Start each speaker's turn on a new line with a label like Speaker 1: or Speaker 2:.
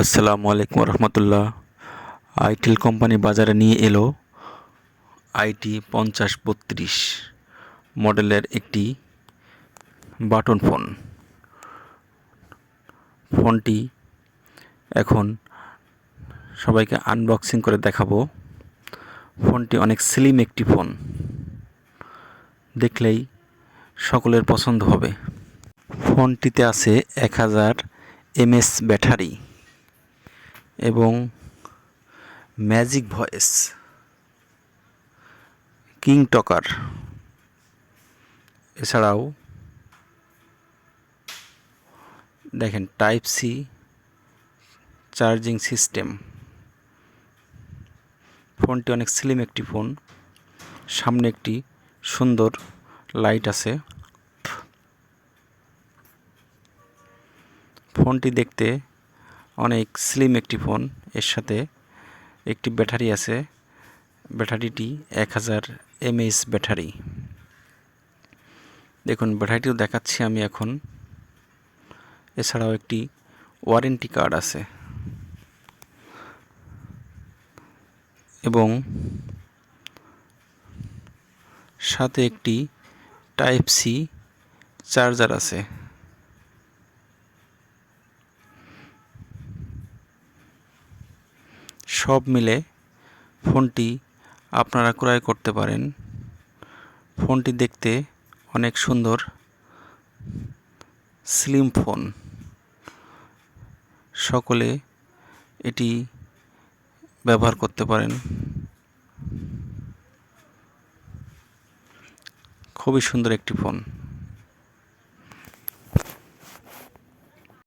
Speaker 1: আসসালামু আলাইকুম রহমতুল্লাহ। Itel company বাজারে নিয়ে এলো আইটি পঞ্চাশ বত্রিশ মডেলের একটি বাটন ফোন। ফোনটি এখন সবাইকে আনবক্সিং করে দেখাবো। ফোনটি অনেক স্লিম একটি ফোন। দেখলেই সকলের পছন্দ হবে। ফোনটিতে আছে এক হাজার এমএস ব্যাটারি। এবং ম্যাজিক ভয়েস, কিং টকার, এছাড়াও দেখেন টাইপ সি চার্জিং সিস্টেম, ফোনটি অনেক স্লিম একটি ফোন, সামনে একটি সুন্দর লাইট আছে। ফোনটি দেখতে অনেক স্লিম একটি ফোন এর সাথে একটি ব্যাটারি আছে। ব্যাটারিটি এক হাজার এমএইচ ব্যাটারি। দেখুন, ব্যাটারিটিও দেখাচ্ছি আমি এখন। এছাড়াও একটি ওয়ারেন্টি কার্ড আছে। এবং সাথে একটি টাইপ সি চার্জার আছে। সব মিলে ফোনটি আপনারা ক্রয় করতে পারেন। ফোনটি দেখতে অনেক সুন্দর। Slim phone. সকলে এটি ব্যবহার করতে পারেন। খুবই সুন্দর একটি ফোন।